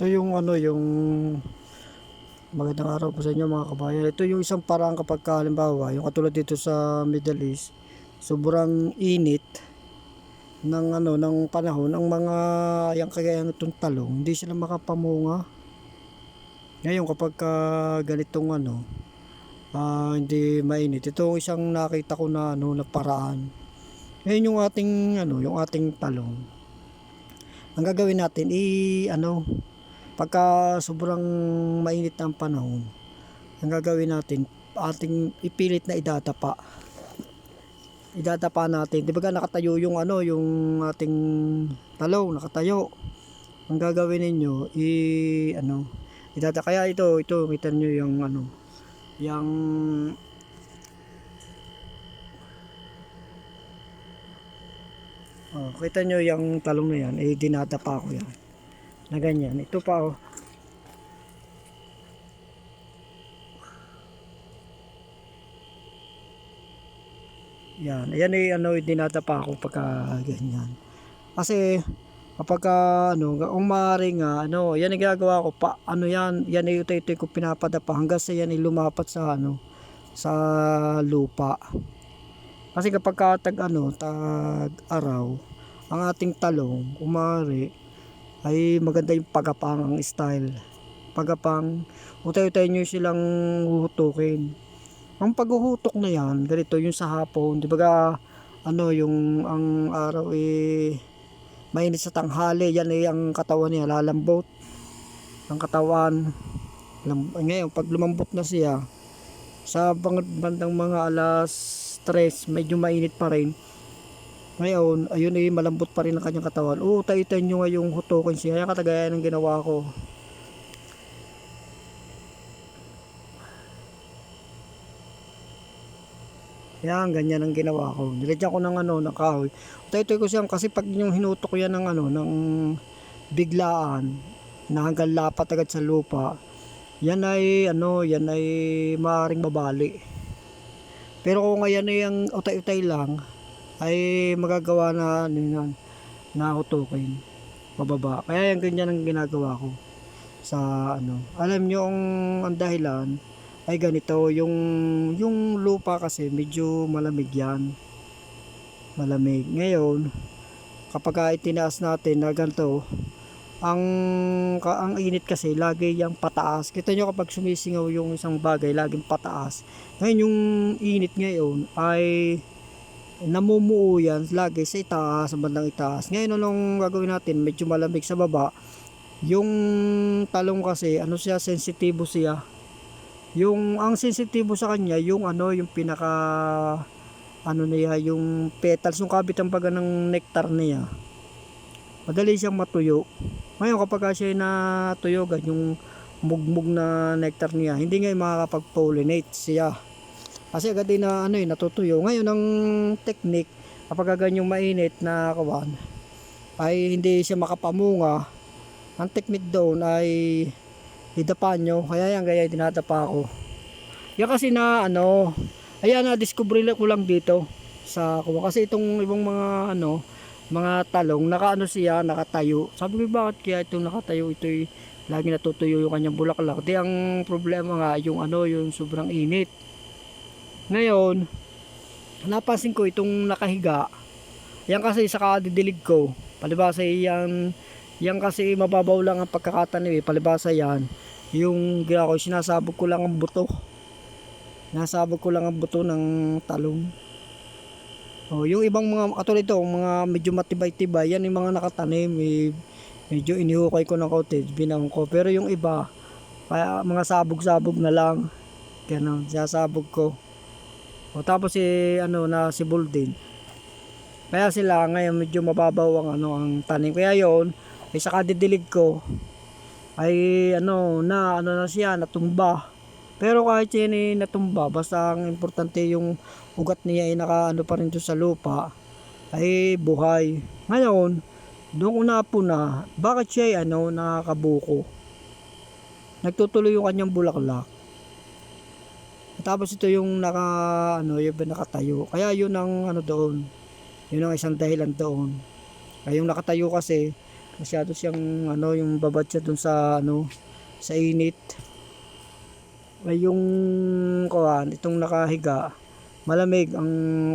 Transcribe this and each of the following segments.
Ito yung ano, yung magandang araw po sa inyo mga kabayan. Ito yung isang parang kapag ka, halimbawa, yung katulad dito sa Middle East, sobrang init ng ano ng panahon ang mga yang kagaya nitong talong hindi sila makapamunga ngayon kapag ka ganitong ano ah, hindi mainit ito ang isang nakita ko na ano na paraan ngayon yung ating ano yung ating talong ang gagawin natin i ano pagka sobrang mainit na panahon ang gagawin natin ating ipilit na idadapa. Idadapa natin. Di ba ga nakatayo yung ano yung ating talong nakatayo. Ang gagawin ninyo i ano idada kaya ito ito kita nyo yung ano yung Oh, kita nyo yung talong na yan, eh dinadapa ko yan. Na ganyan. Ito pa oh. Yan. Ayan eh, ano, dinadapa ko pagka ganyan. Kasi, kapag ka, ano, kung maaari nga, ano, yan ang ginagawa ko, pa, ano yan, yan ay ito-ito ko pinapadapa hanggang sa yan ay lumapat sa, ano, sa lupa. Kasi kapag ka tag, ano, tag araw, ang ating talong, kung maaari, ay maganda yung pagapang ang style. Pagapang, utay-utay nyo silang huhutukin. Ang paghuhutok na yan, ganito yung sa hapon, di ba ga, ano, yung ang araw eh, mainit sa tanghali, yan eh ang katawan niya, lalambot. Ang katawan, ngayon, pag lumambot na siya, sa bandang mga alas 3, medyo mainit pa rin. Ngayon, ayun eh, malambot pa rin ang kanyang katawan. Oo, taitan nyo nga yung hutukin siya. Kaya katagaya ng ginawa ko. Yan, ganyan ang ginawa ko. Nilagyan ko ng ano, ng kahoy. Taytoy ko siya kasi pag yung hinutok ko yan ng ano, ng biglaan na hanggang lapat agad sa lupa, yan ay ano, yan ay maaaring mabali. Pero kung ngayon ay ang utay-utay lang, ay magagawa na yan, na hutukin pababa. Kaya yung ganyan ang ginagawa ko sa ano. Alam nyo ang, ang dahilan ay ganito, yung yung lupa kasi medyo malamig yan. Malamig. Ngayon, kapag ka itinaas natin na ganito, ang ka, ang init kasi lagi yang pataas. Kita nyo kapag sumisingaw yung isang bagay, laging pataas. Ngayon yung init ngayon ay namumuo yan lagi sa itaas, sa bandang itaas. Ngayon anong gagawin natin? Medyo malamig sa baba. Yung talong kasi, ano siya, sensitibo siya. Yung, ang sensitibo sa kanya, yung ano, yung pinaka, ano niya, yung petals, yung kabitan baga ng nectar niya. Madali siyang matuyo. Ngayon kapag siya ay natuyogan, yung mugmug na nectar niya, hindi nga makakapag-pollinate siya. Kasi agad din na ano eh, natutuyo. Ngayon ang technique kapag ganyang mainit na kawan ay hindi siya makapamunga. Ang technique doon ay idapa nyo. Kaya yan, kaya dinadapa ko. Yan kasi na ano, ayan na discover ko lang dito sa kuha. Kasi itong ibang mga ano, mga talong, nakaano siya, nakatayo. Sabi ko bakit kaya itong nakatayo, ito'y lagi natutuyo yung kanyang bulaklak. Di ang problema nga yung ano, yung sobrang init. Ngayon, napansin ko itong nakahiga. Yan kasi sa kadidilig ko. Palibasa yan, yan kasi mababaw lang ang pagkakatanim eh. Palibasa yan. Yung ginawa ko, sinasabog ko lang ang buto. Nasabog ko lang ang buto ng talong. Oh, yung ibang mga katulad ito, mga medyo matibay-tibay, yan yung mga nakatanim, eh, medyo inihukay ko ng cottage, binahon ko. Pero yung iba, kaya mga sabog-sabog na lang. Ganun, sasabog ko. O tapos si ano na si Buldin. Kaya sila ngayon medyo mababaw ang ano ang tanim. Kaya yon, ay sa kadidilig ko ay ano na ano na siya natumba. Pero kahit yan ay natumba, basta ang importante yung ugat niya ay naka ano pa rin sa lupa ay buhay. Ngayon, doon ko na po na, bakit siya ay ano nakakabuko? Nagtutuloy yung kanyang bulaklak. Tapos ito yung naka ano, yung nakatayo. Kaya yun ang ano doon. Yun ang isang dahilan doon. Kaya yung nakatayo kasi Masyado siyang ano, yung babad siya dun sa ano, sa init. Ay yung kuwan, itong nakahiga, malamig ang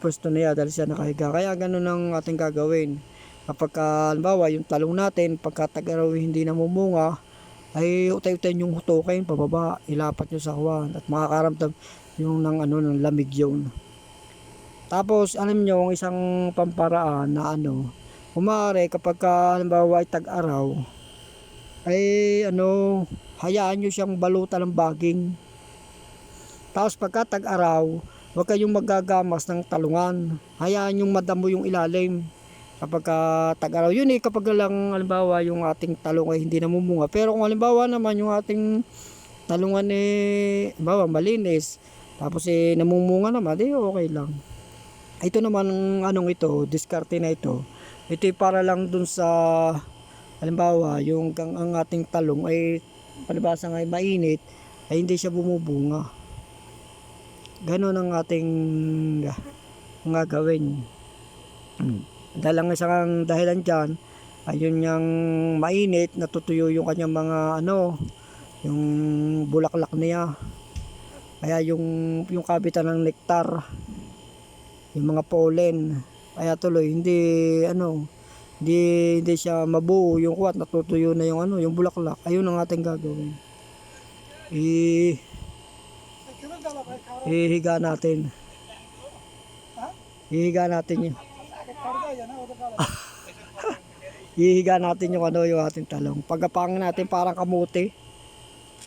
pwesto niya dahil siya nakahiga. Kaya ganun ang ating gagawin. Kapag ka, halimbawa, yung talong natin, pagka tag-araw hindi namumunga, ay utay-utay yung hutukin pababa, ilapat nyo sa kuwan at makakaramdam yung ng ano ng lamig yun. Tapos alam nyo ang isang pamparaan na ano, kumare kapag ka, halimbawa ay tag-araw, ay ano, hayaan nyo siyang balutan ng baging. Tapos pagka tag-araw, huwag kayong magagamas ng talungan. Hayaan yung madamo yung ilalim. Kapag ka tag-araw, yun eh, kapag lang halimbawa yung ating talong ay hindi namumunga. Pero kung halimbawa naman yung ating talungan eh, halimbawa malinis, tapos eh namumunga naman, di okay lang. Ito naman anong ito, diskarte na ito. Ito eh, para lang dun sa halimbawa yung ang, ang ating talong ay palibasa nga ay mainit ay hindi siya bumubunga. Ganon ang ating nga gawin. Hmm. Dahil ang isang dahilan dyan, ayun yung mainit, natutuyo yung kanyang mga ano, yung bulaklak niya. Kaya yung, yung kabitan ng nektar, yung mga pollen, kaya tuloy, hindi, ano, hindi, hindi siya mabuo yung kuwat, natutuyo na yung ano, yung bulaklak. Ayun ang ating gagawin. I, ihiga natin. Ihiga natin yun. Ihiga natin yung ano yung ating talong. Pagkapangin natin parang kamuti.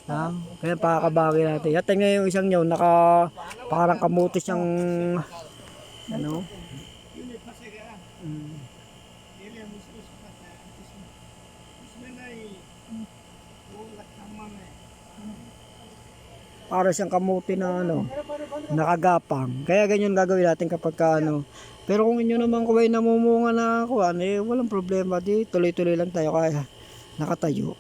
Ha? Kaya pakakabagi natin. At tingnan yung isang nyo, naka parang kamuti siyang ano? Mm. Para siyang kamuti na ano, nakagapang. Kaya ganyan gagawin natin kapag ka, ano. Pero kung inyo naman kuway namumunga na kuan, eh walang problema di tuloy-tuloy lang tayo kaya nakatayo.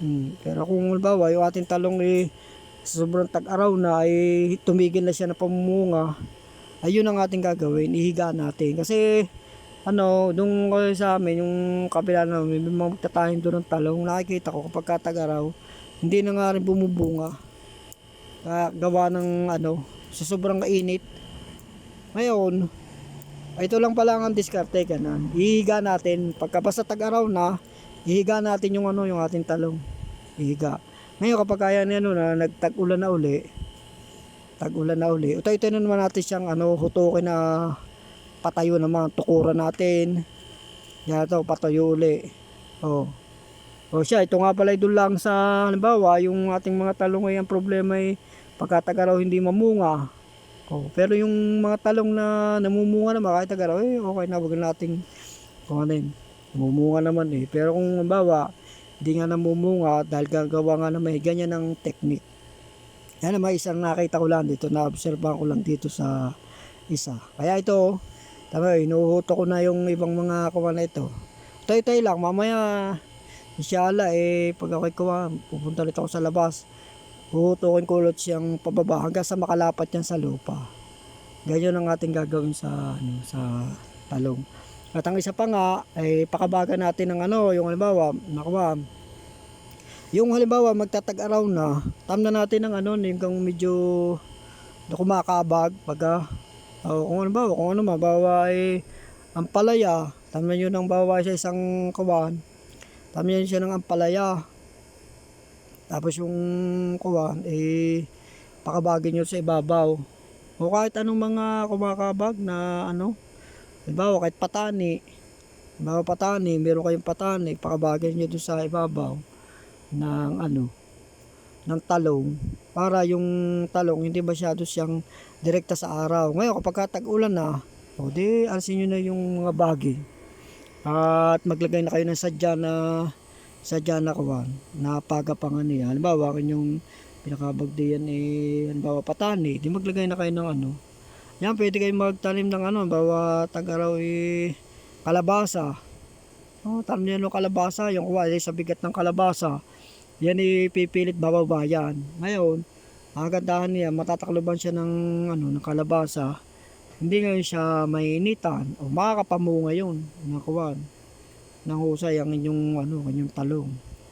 Hmm. Pero kung halimbawa yung ating talong eh sobrang tag-araw na ay tumigil na siya na pamumunga, ayun ang ating gagawin, ihiga natin. Kasi ano, nung uh, sa amin, yung kabila namin, may mga magtatanim doon ng talong, nakikita ko kapag katag-araw, hindi na nga rin bumubunga. Kaya gawa ng ano, sa sobrang init. Ngayon, ito lang pala ang diskarte ganun. Ihiga natin pagka basta tag-araw na, ihiga natin yung ano, yung ating talong. Ihiga. Ngayon kapag kaya niya ano, na nagtag-ulan na uli, tag-ulan na uli. Utay-utay na naman natin siyang ano, hutukin na patayo naman, tukuran natin. Yan to, patayo uli. Oh. O siya, ito nga pala doon lang sa halimbawa, yung ating mga talong ay ang problema ay pagkatagaraw hindi mamunga. Oh, pero yung mga talong na namumunga naman kahit tagaraw, eh okay na, wag nating kung ano yun. Namumunga naman eh. Pero kung halimbawa, hindi nga namumunga dahil gagawa nga na may ganyan ng technique. Yan naman isang nakita ko lang dito, na-obserbahan ko lang dito sa isa. Kaya ito, tama, inuhuto ko na yung ibang mga kuha na ito. Tay-tay lang, mamaya, inshallah, eh, pag ako'y kuha, pupunta ulit ako sa labas. Huhutukin ko ulit siyang pababa hanggang sa makalapat yan sa lupa. Ganyan ang ating gagawin sa, ano, sa talong. At ang isa pa nga, ay pakabaga natin ng ano, yung halimbawa, nakuha, yung halimbawa magtatag-araw na, tamna natin ng ano, yung kung medyo na kumakabag, baga, o kung ano ba, kung ano mabawa ay ang palaya, tamna nyo ng bawa sa isang kawan, tamna nyo siya ng ampalaya, tapos yung kuwan, eh, pakabagin nyo sa ibabaw. O kahit anong mga kumakabag na ano, halimbawa kahit patani, halimbawa patani, meron kayong patani, pakabagin nyo doon sa ibabaw ng ano, ng talong para yung talong hindi masyado siyang direkta sa araw. Ngayon kapag tag-ulan na, o di alisin nyo na yung mga bagay. At maglagay na kayo ng sadya na sadya na kawan na pagapangan niya. Halimbawa, kung yung pinakabag diyan eh, halimbawa patani, di maglagay na kayo ng ano. Yan, pwede kayong magtanim ng ano, halimbawa tag-araw eh, kalabasa. Oh, tanim niyo ng kalabasa, yung kuwa eh, sa bigat ng kalabasa. Yan ipipilit bababa yan. Ngayon, ang kagandahan niya, matatakloban siya ng ano, ng kalabasa. Hindi ngayon siya mainitan o makakapamunga yun, nakuwan. Ng husay ang inyong ano, inyong talong.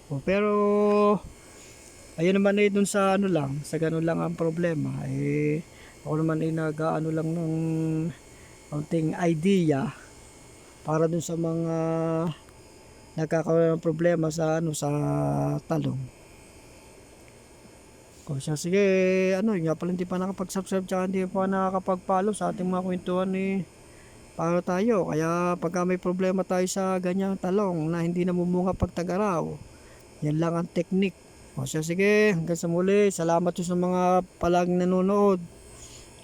O, pero ayun naman eh dun sa ano lang, sa ganun lang ang problema. Eh ako naman ay nag-ano lang ng konting idea para dun sa mga nagkakaroon ng problema sa ano sa talong. O siya, sige, ano, nga pala hindi pa nakapag-subscribe tsaka hindi pa nakakapag-follow sa ating mga kwentuhan ni para tayo. Kaya pagka may problema tayo sa ganyang talong na hindi namumunga pag tag-araw, yan lang ang technique. O siya, sige, hanggang sa muli. Salamat sa mga palaging nanonood.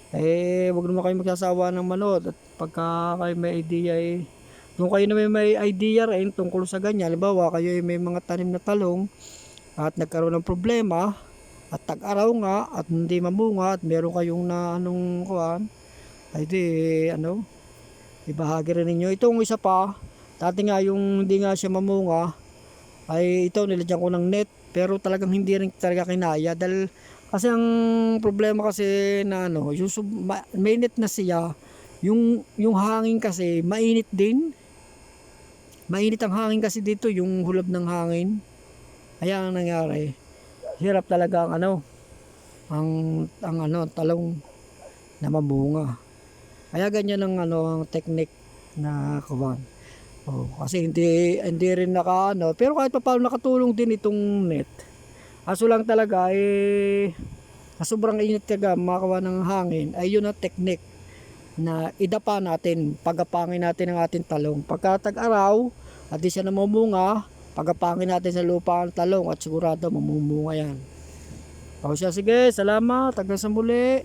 Eh, wag naman kayo magsasawa ng manood. At pagka kayo may idea eh, kung kayo na may, idea rin tungkol sa ganyan, halimbawa kayo ay may mga tanim na talong at nagkaroon ng problema at tag-araw nga at hindi mamunga at meron kayong na anong kuhan, ay di ano, ibahagi rin ninyo. Itong isa pa, dati nga yung hindi nga siya mamunga, ay ito nilagyan ko ng net pero talagang hindi rin talaga kinaya dahil kasi ang problema kasi na ano, yung sub, ma, mainit na siya, yung yung hangin kasi mainit din. Mainit ang hangin kasi dito, yung hulab ng hangin. Kaya ang nangyari, hirap talaga ang ano, ang ang ano, talong na mamunga. Kaya ganyan ang ano, ang technique na kuwan. Oh, kasi hindi hindi rin naka ano, pero kahit pa paano nakatulong din itong net. Aso lang talaga eh sobrang init talaga makawa ng hangin ay yun ang technique na idapa natin, pagapangin natin ang ating talong. Pagka tag-araw at di siya namumunga, pagapangin natin sa lupa ang talong at sigurado mamumunga yan. O siya, sige, salamat, hanggang sa muli.